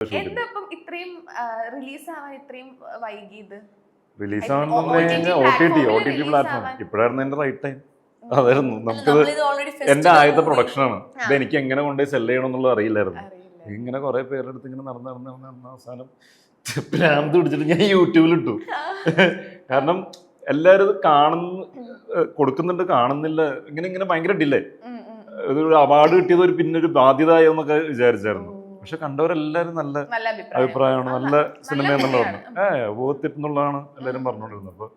എന്താ ഇത്രയും റിലീസ് ആവാൻ ഇത്രയും വൈകിയത് റിലീസ് I ആവണമെന്ന് think പറഞ്ഞു O T T O T T platform. ആവാൻ. ഇപ്പോഴായിരുന്നു എന്റെ റൈറ്റ് ടൈം. അതായിരുന്നു. നമുക്കിത് നമ്മളിത് already എന്റെ festival ആദ്യത്തെ പ്രൊഡക്ഷൻ പ്രൊഡക്ഷനാണ് ഇത് എനിക്ക് എങ്ങനെ കൊണ്ടുപോയി സെൽ ചെയ്യണം എന്നുള്ളത് അറിയില്ലായിരുന്നു ഇങ്ങനെ കുറെ പേരുടെ അടുത്ത് ഇങ്ങനെ നടന്ന് നടന്ന് നടന്ന് നടന്ന അവസാനം പ്രാന്ത് പിടിച്ചിട്ട് ഞാൻ യൂട്യൂബിലിട്ടു കാരണം എല്ലാവരും ഇത് കാണുന്ന കൊടുക്കുന്നുണ്ട് കാണുന്നില്ല. ഇങ്ങനെ ഇങ്ങനെ ഭയങ്കര ഡിലേ. ഇതൊരു അവാർഡ് കിട്ടിയത് ഒരു പിന്നെ ഒരു ബാധ്യതയോ എന്നൊക്കെ വിചാരിച്ചായിരുന്നു. പക്ഷെ കണ്ടവരെല്ലാരും നല്ല അഭിപ്രായമാണ് നല്ല സിനിമ എന്നുള്ളതാണ് പറഞ്ഞു ഏ എന്നുള്ളതാണ് എല്ലാരും പറഞ്ഞുകൊണ്ടിരുന്നത്. അപ്പോൾ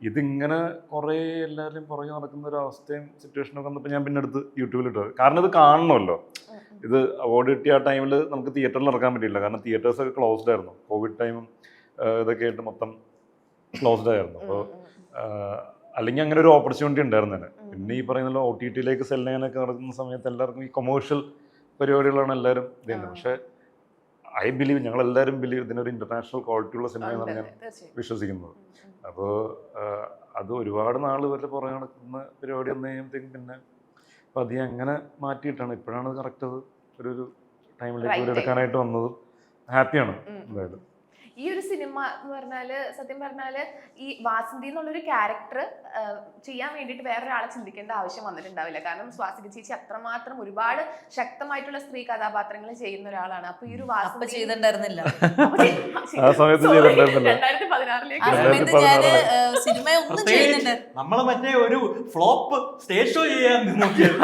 ഇതിങ്ങനെ കുറെ എല്ലാവരും പുറകെ നടക്കുന്ന ഒരു അവസ്ഥയും സിറ്റുവേഷനൊക്കെ വന്നപ്പോൾ ഞാൻ പിന്നെ എടുത്ത് യൂട്യൂബിലിട്ടത് കാരണം ഇത് കാണണമല്ലോ. ഇത് അവാർഡ് കിട്ടിയ ആ ടൈമിൽ നമുക്ക് തിയേറ്ററിൽ ഇറക്കാൻ പറ്റിയില്ല. കാരണം തിയേറ്റേഴ്സ് ഒക്കെ ക്ലോസ്ഡ് ആയിരുന്നു. കോവിഡ് ടൈമും ഇതൊക്കെ ആയിട്ട് മൊത്തം ക്ലോസ്ഡ് ആയിരുന്നു. അപ്പോൾ. അല്ലെങ്കിൽ അങ്ങനെ ഒരു ഓപ്പർച്യൂണിറ്റി ഉണ്ടായിരുന്നേനെ. പിന്നെ ഈ പറയുന്ന ഒ ടി ടിയിലേക്ക് സെൽ ചെയ്യാനൊക്കെ നടക്കുന്ന സമയത്ത് എല്ലാവർക്കും ഈ കൊമേഴ്ഷ്യൽ പരിപാടികളാണ് എല്ലാവരും ആ. പക്ഷേ ഐ ബിലീവ് ഞങ്ങൾ എല്ലാവരും ബിലീവ് ഇതിനൊരു ഇന്റർനാഷണൽ ക്വാളിറ്റി ഉള്ള സിനിമ എന്നാണ് ഞാൻ വിശ്വസിക്കുന്നത്. അപ്പോൾ അത് ഒരുപാട് നാൾ വരെ പുറകെ നടക്കുന്ന പരിപാടി വന്നു കഴിയുമ്പോഴത്തേക്കും പിന്നെ അപ്പോൾ അത് അങ്ങനെ മാറ്റിയിട്ടാണ്? ഇപ്പോഴാണ് കറക്റ്റ് അത് ഒരു ഒരു ടൈമിലേക്ക് എടുക്കാനായിട്ട് വന്നതും ഹാപ്പിയാണ്. എന്തായാലും. ഈ ഒരു സിനിമ എന്ന് പറഞ്ഞാൽ സത്യം പറഞ്ഞാൽ ഈ വാസന്തി എന്നുള്ളൊരു ക്യാരക്ടർ ചെയ്യാൻ വേണ്ടിയിട്ട് വേറൊരാളെ ചിന്തിക്കേണ്ട ആവശ്യം വന്നിട്ടുണ്ടാവില്ല. കാരണം സ്വാസിക ചേച്ചി അത്രമാത്രം ഒരുപാട് ശക്തമായിട്ടുള്ള സ്ത്രീ കഥാപാത്രങ്ങൾ ചെയ്യുന്ന ഒരാളാണ്. അപ്പൊ ഈ ഒരു വാസന്തി ചെയ്തിട്ടുണ്ടായിരുന്നില്ല. രണ്ടായിരത്തി പതിനാറിലേക്ക് സിനിമ ഒന്നും ചെയ്യുന്നുണ്ട് നമ്മൾ മറ്റേ ഒരു ഫ്ലോപ്പ് സ്റ്റേജ് ഷോ ചെയ്യാൻ നോക്കിയത്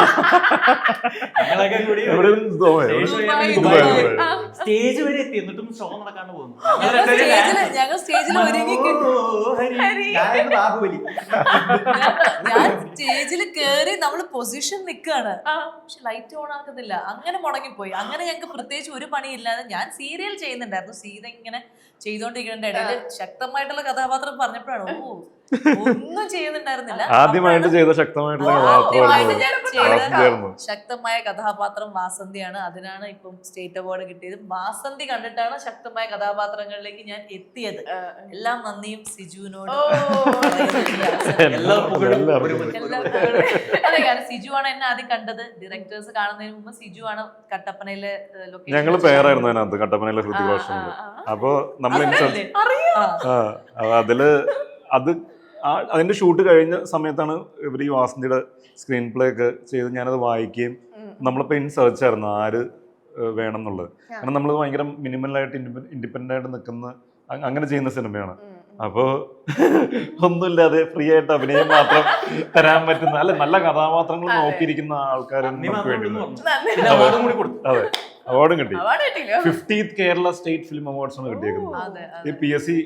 ഞങ്ങളൊക്കെ കൂടി സ്റ്റേജ് വരെ എത്തി എന്നിട്ടും ഷോ നടക്കാണ്ട് പോകുന്നു. സ്റ്റേജിൽ ഞങ്ങൾ സ്റ്റേജിൽ ഒരുങ്ങി ബാഹുബലി. ഞാൻ സ്റ്റേജിൽ കേറി നമ്മൾ പൊസിഷൻ നിൽക്കുകയാണ് പക്ഷെ ലൈറ്റ് ഓൺ ആക്കുന്നില്ല. അങ്ങനെ മുടങ്ങിപ്പോയി. അങ്ങനെ ഞങ്ങൾക്ക് പ്രത്യേകിച്ച് ഒരു പണിയില്ലാതെ ഞാൻ സീരിയൽ ചെയ്യുന്നുണ്ടായിരുന്നു. സീത ഇങ്ങനെ ചെയ്തോണ്ടിരിക്കുന്നതിന്റെ ഇടയിൽ ശക്തമായിട്ടുള്ള കഥാപാത്രം പറഞ്ഞപ്പോഴാണ് ഓ ഒന്നും ചെയ്യുന്നുണ്ടായിരുന്നില്ല. ആദ്യമായിട്ട് ചെയ്ത ശക്തമായിട്ടുള്ള കഥാപാത്രമായിരുന്നു ശക്തമായ കഥാപാത്രം വാസന്തിയാണ്. അതിനാണ് ഇപ്പം സ്റ്റേറ്റ് അവാർഡ് കിട്ടിയത്. വാസന്തി കണ്ടിട്ടാണ് ശക്തമായ കഥാപാത്രങ്ങളിലേക്ക് ഞാൻ എത്തിയത്. എല്ലാം നന്ദിയും സിജുവിനോട്. അതെ കാരണം സിജു ആണ് എന്നെ ആദ്യം കണ്ടത്. ഡയറക്ടേഴ്സ് കാണുന്നതിന് മുമ്പ് സിജു ആണ് കട്ടപ്പനയിലെ ഞങ്ങൾ പേരായിരുന്നു അതിനകത്ത് കട്ടപ്പനയിലെ ഹൃതിക് ആ. അപ്പൊ നമ്മൾ അതിൽ അത് ആ അതിന്റെ ഷൂട്ട് കഴിഞ്ഞ സമയത്താണ് ഇവർ ഈ വാസന്തിയുടെ സ്ക്രീൻ പ്ലേ ഒക്കെ ചെയ്ത് ഞാനത് വായിക്കുകയും. നമ്മളിപ്പോ ഇൻ സെർച്ച് ആയിരുന്നു ആര് വേണം എന്നുള്ളത് കാരണം നമ്മൾ ഭയങ്കര മിനിമലായിട്ട് ഇൻഡിപെൻഡന്റ് ആയിട്ട് നിൽക്കുന്ന അങ്ങനെ ചെയ്യുന്ന സിനിമയാണ്. ഉം, ഉം. അപ്പോ ഒന്നുമില്ലാതെ ഫ്രീ ആയിട്ട് അഭിനയം മാത്രം തരാൻ പറ്റുന്ന അല്ല നല്ല കഥാപാത്രങ്ങൾ. നോക്കിയിരിക്കുന്ന ആൾക്കാരും നമുക്ക് വേണ്ടി അതെ. അവാർഡും കിട്ടി. Fiftieth Kerala state film awards ആണ് കിട്ടിയേക്കുന്നത്. ഈ പി എസ് സി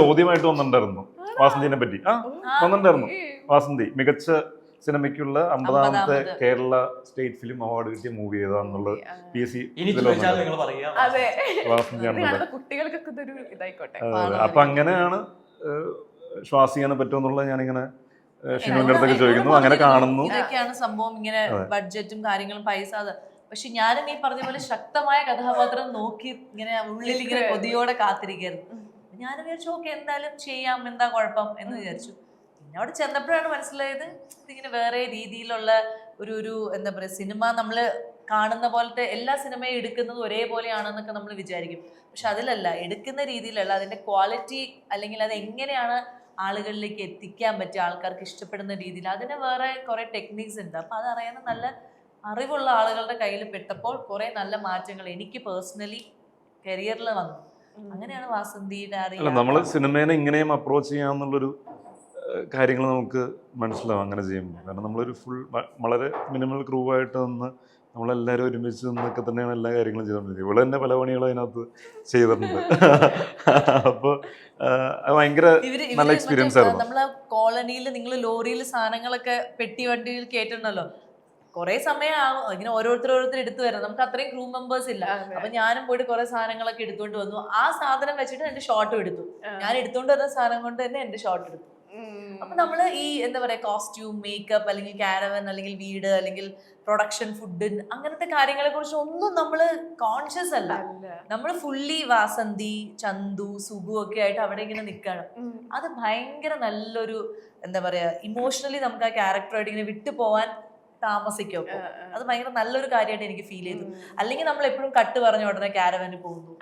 ചോദ്യമായിട്ട് വന്നിട്ടുണ്ടായിരുന്നു. വാസന്തിനെ പറ്റി. ആ വന്നിട്ടുണ്ടായിരുന്നു. വാസന്തി മികച്ച സിനിമയ്ക്കുള്ള അമ്പതാമത്തെ അമ്പതാമത്. കേരള സ്റ്റേറ്റ് ഫിലിം അവാർഡ് കിട്ടിയ മൂവി ഏതാന്നുള്ളത് പി എസ് സി അപ്പൊ അങ്ങനെയാണ് ശ്വാസ ചെയ്യാൻ പറ്റുമെന്നുള്ളത് ഞാനിങ്ങനെ ഷിനുവിന്റെ അടുത്തൊക്കെ ചോദിക്കുന്നു. അങ്ങനെ കാണുന്നു. ഇതൊക്കെയാണ് സംഭവം. ഇങ്ങനെ ബഡ്ജറ്റും കാര്യങ്ങളും പൈസ പക്ഷെ ഞാനും ഈ പറഞ്ഞ പോലെ ശക്തമായ കഥാപാത്രം നോക്കി ഇങ്ങനെ ഉള്ളിൽ ഇങ്ങനെ കൊതിയോടെ കാത്തിരിക്കായിരുന്നു. ഞാൻ വിചാരിച്ചു ഓക്കെ എന്തായാലും ചെയ്യാം എന്താ കുഴപ്പം? എന്ന് വിചാരിച്ചു. പിന്നെ അവിടെ ചെന്നപ്പോഴാണ് മനസ്സിലായത് ഇതിങ്ങനെ വേറെ രീതിയിലുള്ള ഒരു ഒരു എന്താ പറയുക സിനിമ നമ്മൾ കാണുന്ന പോലത്തെ എല്ലാ സിനിമയും എടുക്കുന്നത് ഒരേപോലെയാണെന്നൊക്കെ നമ്മൾ വിചാരിക്കും. പക്ഷെ അതിലല്ല എടുക്കുന്ന രീതിയിലല്ല. അതിന്റെ ക്വാളിറ്റി അല്ലെങ്കിൽ അത് എങ്ങനെയാണ് ആളുകളിലേക്ക് എത്തിക്കാൻ പറ്റുക ആൾക്കാർക്ക് ഇഷ്ടപ്പെടുന്ന രീതിയിൽ. അതിന് വേറെ കുറേ ടെക്നിക്സ് ഉണ്ട്. അപ്പൊ അതറിയാൻ നല്ല അറിവുള്ള ആളുകളുടെ കയ്യിൽ പെട്ടപ്പോൾ കുറെ നല്ല മാറ്റങ്ങൾ എനിക്ക് പേഴ്സണലി കരിയറിൽ വന്നു. അങ്ങനെയാണ് വാസന്തിയുടെ അറിയാം നമ്മൾ സിനിമേനെ ഇങ്ങനെയും അപ്രോച്ച് ചെയ്യാന്നുള്ളൊരു കാര്യങ്ങൾ നമുക്ക് മനസ്സിലാവും അങ്ങനെ ചെയ്യുമ്പോൾ. കാരണം നമ്മളൊരു ഫുൾ വളരെ മിനിമൽ ക്രൂ ആയിട്ട് നിന്ന് നമ്മളെല്ലാവരും ഒരുമിച്ച് നിന്നൊക്കെ തന്നെയാണ് എല്ലാ കാര്യങ്ങളും ചെയ്തുകൊണ്ടിരിക്കുന്നത് ഇവിടെ തന്നെ പല പണികളും അതിനകത്ത് ചെയ്തിട്ടുണ്ട്. അപ്പോൾ ഭയങ്കര നല്ല എക്സ്പീരിയൻസ് ആയിരുന്നു. നമ്മളെ കോളനിയിൽ നിങ്ങൾ ലോറിയിൽ സാധനങ്ങളൊക്കെ പെട്ടി വണ്ടിയിൽ കേട്ടിട്ടുണ്ടല്ലോ കുറെ സമയം ആവും ഇങ്ങനെ ഓരോരുത്തർ ഓരോരുത്തർ എടുത്തു വരണം. നമുക്ക് അത്രയും ക്രൂ മെമ്പേഴ്സ് ഇല്ല. അപ്പൊ ഞാനും പോയിട്ട് കുറെ സാധനങ്ങളൊക്കെ എടുത്തുകൊണ്ട് വന്നു. ആ സാധനം വെച്ചിട്ട് എന്റെ ഷോട്ടും എടുത്തു. ഞാൻ എടുത്തുകൊണ്ട് വരുന്ന സാധനം കൊണ്ട് തന്നെ എന്റെ ഷോട്ട് എടുത്തു. അപ്പൊ നമ്മൾ ഈ എന്താ പറയാ കോസ്റ്റ്യൂം മേക്കപ്പ് അല്ലെങ്കിൽ കാരവൻ അല്ലെങ്കിൽ വീട് അല്ലെങ്കിൽ പ്രൊഡക്ഷൻ ഫുഡ് അങ്ങനത്തെ കാര്യങ്ങളെ കുറിച്ച് ഒന്നും നമ്മൾ കോൺഷ്യസ് അല്ല. നമ്മൾ നമ്മൾ ഫുള്ളി വാസന്തി ചന്തു സുഖു ഒക്കെ ആയിട്ട് അവിടെ ഇങ്ങനെ നിൽക്കണം അത് ഭയങ്കര നല്ലൊരു എന്താ പറയാ ഇമോഷണലി നമുക്ക് ആ ക്യാരക്ടറായിട്ട് ഇങ്ങനെ വിട്ടു പോവാൻ താമസിക്കും അത് ഭയങ്കര നല്ലൊരു കാര്യമായിട്ട് എനിക്ക് ഫീൽ ചെയ്തു. അല്ലെങ്കിൽ നമ്മൾ എപ്പോഴും കട്ട് പറഞ്ഞ ഉടനെ ക്യാരവന് പോകുന്നു.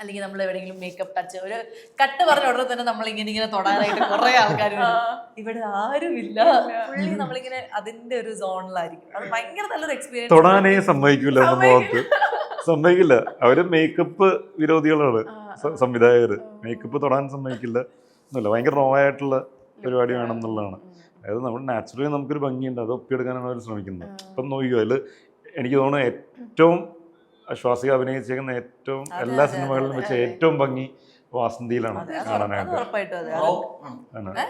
അല്ലെങ്കിൽ നമ്മൾ എവിടെയെങ്കിലും മേക്കപ്പ് ടച്ച് ഒരു കട്ട് പറഞ്ഞ ഉടനെ തന്നെ നമ്മൾ ഇങ്ങനെ ഇങ്ങനെ തൊടാനായിട്ട് കുറെ ആൾക്കാർ ഇവിടെ ആരുമില്ല. പുള്ളി നമ്മളിങ്ങനെ അതിന്റെ ഒരു സോണിലായിരിക്കും അത് ഭയങ്കര നല്ലൊരു എക്സ്പീരിയൻസ് തൊടാനേ സമ്മതിക്കില്ല സമ്മതിക്കില്ല. അവർ മേക്കപ്പ് വിരോധികളാണ് സംവിധായകർ സംവിധായകര്. മേക്കപ്പ് തൊടാൻ സമ്മതിക്കില്ല. എന്നല്ല ഭയങ്കര റോ ആയിട്ടുള്ള പരിപാടി വേണമെന്നുള്ളതാണ് അതായത് നമ്മൾ നാച്ചുറലി നമുക്കൊരു ഭംഗിയുണ്ട്. അത് ഒപ്പിയെടുക്കാനാണ് അവർ ശ്രമിക്കുന്നത്. ഇപ്പം നോക്കിയോ അതിൽ എനിക്ക് തോന്നുന്നു ഏറ്റവും ശ്വാസിക അഭിനയിച്ചേക്കുന്ന ഏറ്റവും എല്ലാ സിനിമകളിലും വെച്ച് ഏറ്റവും ഭംഗി വാസന്തിയിലാണ് കാണാനായിട്ട്.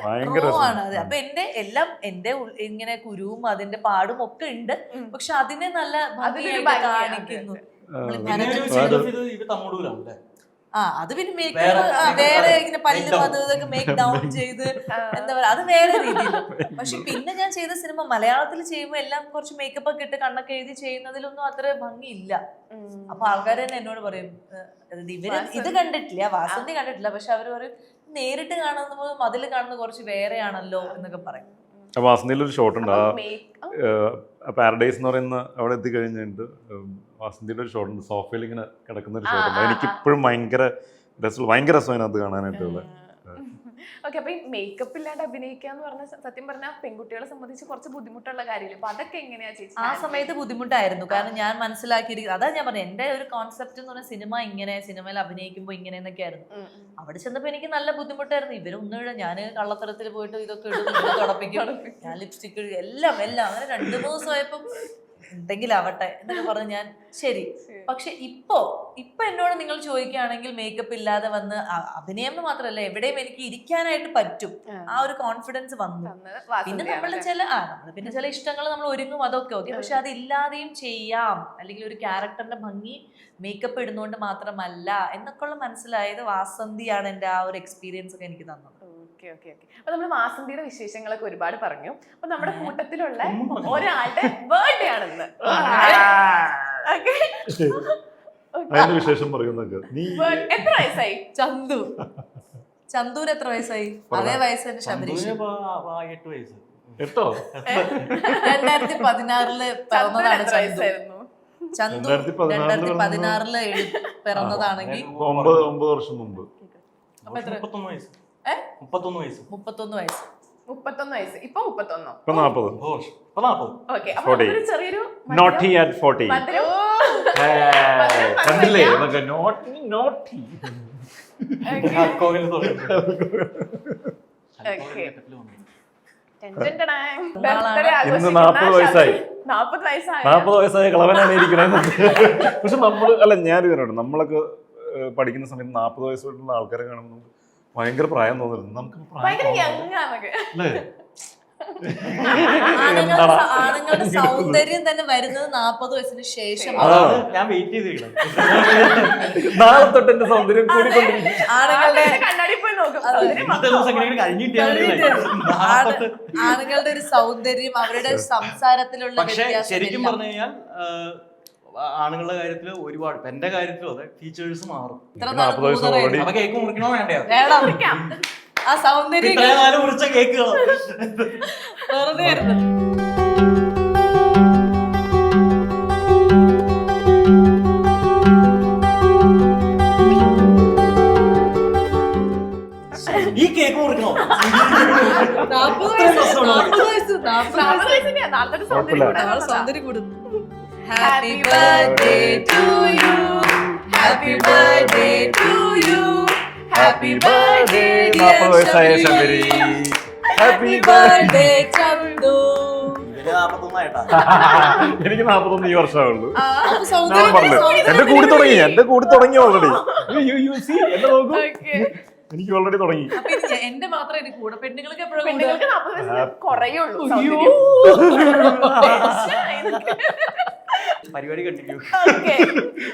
ഭയങ്കര ആണ്. അത്. രസം. അപ്പൊ എന്റെ എല്ലാം എന്റെ ഇങ്ങനെ കുരുവും അതിന്റെ പാടും ഒക്കെ ഉണ്ട്. പക്ഷെ അതിനെ നല്ല. കാണിക്കുന്നു. ആ, അത് അത് പിന്നെ വേറെ- മേക്കപ്പ് വേറെ ഇങ്ങനെ പല്ലും. ഇതൊക്കെ മേക്ക് ഡൗൺ ചെയ്ത് എന്താ പറയാ അത് വേറെ രീതിയിൽ പക്ഷെ പിന്നെ ഞാൻ ചെയ്ത സിനിമ മലയാളത്തിൽ ചെയ്യുമ്പോൾ എല്ലാം കുറച്ച് മേക്കപ്പ് ഒക്കെ ഇട്ട് കണ്ണൊക്കെ എഴുതി ചെയ്യുന്നതിലൊന്നും അത്ര ഭംഗിയില്ല. അപ്പൊ ആൾക്കാർ തന്നെ എന്നോട് പറയും ഇത് ഇവർ ഇത് കണ്ടിട്ടില്ല വാസന്തി കണ്ടിട്ടില്ല. പക്ഷെ അവർ പറയും നേരിട്ട് കാണുന്നത് മതിൽ കാണുന്ന കുറച്ച് വേറെയാണല്ലോ എന്നൊക്കെ പറയും. വാസന്തിയിൽ ഒരു ഷോട്ട് ഉണ്ട്. ആ പാരഡൈസ് എന്ന് പറയുന്ന അവിടെ എത്തിക്കഴിഞ്ഞിട്ട് വാസന്തിയുടെ ഒരു ഷോട്ട് ഉണ്ട്. സോഫയിൽ ഇങ്ങനെ കിടക്കുന്ന ഒരു ഷോട്ടുണ്ട് ഷോട്ട് ഉണ്ട്. എനിക്ക്. ഇപ്പോഴും ഭയങ്കര രസം ഭയങ്കര രസമാണ് അത് കാണാനായിട്ടുള്ളത് ഓക്കെ അപ്പൊ ഈ മേക്കപ്പ് ഇല്ലാണ്ട് അഭിനയിക്കുക എന്ന് പറഞ്ഞ സത്യം പറഞ്ഞാൽ പെൺകുട്ടികളെ സംബന്ധിച്ച് കുറച്ച് ബുദ്ധിമുട്ടുള്ള കാര്യമില്ല അപ്പൊ അതൊക്കെ എങ്ങനെയാ ചേച്ചി ആ സമയത്ത് ബുദ്ധിമുട്ടായിരുന്നു. കാരണം ഞാൻ മനസ്സിലാക്കിയിരിക്കുന്നത് അതാ ഞാൻ പറഞ്ഞത് എന്റെ ഒരു കോൺസെപ്റ്റ് എന്ന് പറഞ്ഞാൽ സിനിമ ഇങ്ങനെ സിനിമയിൽ അഭിനയിക്കുമ്പോൾ ഇങ്ങനെ എന്നൊക്കെ ആയിരുന്നു. അവിടെ ചെന്നപ്പോ എനിക്ക് നല്ല ബുദ്ധിമുട്ടായിരുന്നു. ഇവരൊന്നും ഇട ഞാൻ കള്ളത്തരത്തിൽ പോയിട്ട് ഇതൊക്കെ ഇടും തുടപ്പിക്കും ഞാൻ ലിപ്സ്റ്റിക് എല്ലാം എല്ലാം. അങ്ങനെ രണ്ടു മൂന്ന് ദിവസമായപ്പം എന്തെങ്കിലാവട്ടെ എന്നൊക്കെ പറഞ്ഞ് ഞാൻ ശരി. പക്ഷെ ഇപ്പോ ഇപ്പൊ എന്നോട് നിങ്ങൾ ചോദിക്കുകയാണെങ്കിൽ മേക്കപ്പ് ഇല്ലാതെ വന്ന് അഭിനയം മാത്രല്ല മാത്രമല്ല എവിടെയും എനിക്ക് ഇരിക്കാനായിട്ട് പറ്റും. ആ. ഒരു കോൺഫിഡൻസ് വന്നു. പിന്നെ നമ്മളുടെ ചില ആ നമ്മൾ പിന്നെ ചില ഇഷ്ടങ്ങൾ നമ്മൾ ഒരുങ്ങും അതൊക്കെ ഓക്കെ പക്ഷെ അതില്ലാതെയും ചെയ്യാം. അല്ലെങ്കിൽ ഒരു ക്യാരക്ടറിന്റെ ഭംഗി മേക്കപ്പ് ഇടുന്നോണ്ട് മാത്രമല്ല എന്നൊക്കെ ഉള്ള മനസ്സിലായത് വാസന്തിയാണ് എന്റെ ആ ഒരു എക്സ്പീരിയൻസ് ഒക്കെ എനിക്ക് തന്നത്. Okay okay okay. അപ്പൊ നമ്മൾ വാസന്തിയുടെ വിശേഷങ്ങളൊക്കെ ഒരുപാട് പറഞ്ഞു. അപ്പൊ നമ്മുടെ കൂട്ടത്തിലുള്ള. ഒരാളുടെ ബർത്ത്ഡേ ആണെന്ന്. അതിന്റെ വിശേഷം പറയുന്നൊക്കെ നീ എത്ര വയസ്സായി? ചന്തു. ചന്തുവിന് എത്ര വയസ്സായി? അതേ വയസ്സ് തന്നെ ശബരീഷ് എട്ട് വയസ്സ്. എട്ടോ? രണ്ടായിരത്തി പതിനാറിൽ പിറന്നതാണ് ചന്തു. ചന്തു രണ്ടായിരത്തി പതിനാറിൽ പിറന്നതാണെങ്കിൽ ഒമ്പത് വർഷം മുമ്പ്. അപ്പൊ എത്ര? മുപ്പത്തൊന്ന് വയസ്സ്? മുപ്പത്തൊന്ന് വയസ്സ്. മുപ്പത്തൊന്ന് വയസ്സ്. ഇപ്പൊ മുപ്പത്തൊന്നോ? ഇപ്പൊ നാപ്പത്. ഇപ്പൊ നാപ്പത്. ഓക്കെ അപ്പൊ Forty. നമുക്കൊരു ചെറിയൊരു നോട്ടി ആറ്റ് ഫോർട്ടി മധുരം. കണ്ടില്ലേ? നോട്ടി നോട്ടി ആൽക്കോഹോൾ തുടങ്ങി. Okay. ആൽക്കോഹോൾ ഘട്ടത്തിൽ വന്നു. നാളാണ്. ഇന്ന് 40 വയസ്സായി. നാപ്പത് വയസ്സായ? നാൽപ്പത് വയസ്സായ കളവനാണ് ഇരിക്കണത് പക്ഷെ നമ്മൾ അല്ല ഞാൻ നമ്മളൊക്കെ ഏഹ്, പഠിക്കുന്ന സമയത്ത് നാൽപ്പത് വയസ്സുള്ള ആൾക്കാരെ കാണുമ്പോൾ നമുക്ക് ഭയങ്കര പ്രായം തോന്നരുത്. നമുക്ക് ഭയങ്കര. യങ് അല്ലേ? ആണുങ്ങളുടെ സൗന്ദര്യം തന്നെ വരുന്നത് നാപ്പത് വയസ്സിന് ശേഷം. ഞാൻ വെയിറ്റ് ചെയ്തിരിക്കണം. നാളെ തൊട്ട് എന്റെ സൗന്ദര്യം ആണുങ്ങളുടെ ഒരു സൗന്ദര്യം അവരുടെ സംസാരത്തിലുള്ള ശരിക്കും. പറഞ്ഞു കഴിഞ്ഞാൽ ആണുങ്ങളുടെ കാര്യത്തിൽ ഒരുപാട് ഇപ്പൊ എന്റെ കാര്യത്തിലും അതെ ഫീച്ചേഴ്സ് മാറും. ഇത്ര എനിക്ക് നാൾ 40 വയസ്സ് മൂന്നര അപ്പൊ കേക്ക് മുറിക്കണോ വേണ്ടയോ? വേണം ആ സൗന്ദര്യം ഇത്രയും മുറിച്ച കേക്കുകളോ? വെറുതെ ആയിരുന്നു. ഈ കേക്ക് മുറിക്കണോ? വയസ്സ് വയസ്സ് വയസ്സിന്റെ സൗന്ദര്യം. കൂടെ സൗന്ദര്യം കൂടുന്നു happy birthday to you happy birthday to you happy birthday നാൽപ്പത് വയസ്സായ ശബരി ഹാപ്പി ബർത്ത്ഡേ ചന്തു ഇവർ നാപ്പത്തൊന്നായിട്ടാ. എനിക്ക് നാൽപ്പത്തൊന്ന് ഈ വർഷമാവുള്ളൂ അപ്പൊ ഞാൻ പറഞ്ഞു എന്റെ കൂടി തുടങ്ങി എന്റെ കൂടി തുടങ്ങി ഓൾറെഡി എന്നെ നോക്കൂ. Okay. എനിക്ക് ഓൾറെഡി തുടങ്ങി. എന്റെ എനിക്ക് കൂടെ പെണ്ണുങ്ങൾക്ക് എപ്പോഴും കുറയുള്ളൂ. പരിപാടി കണ്ടിന്യൂ ഓക്കെ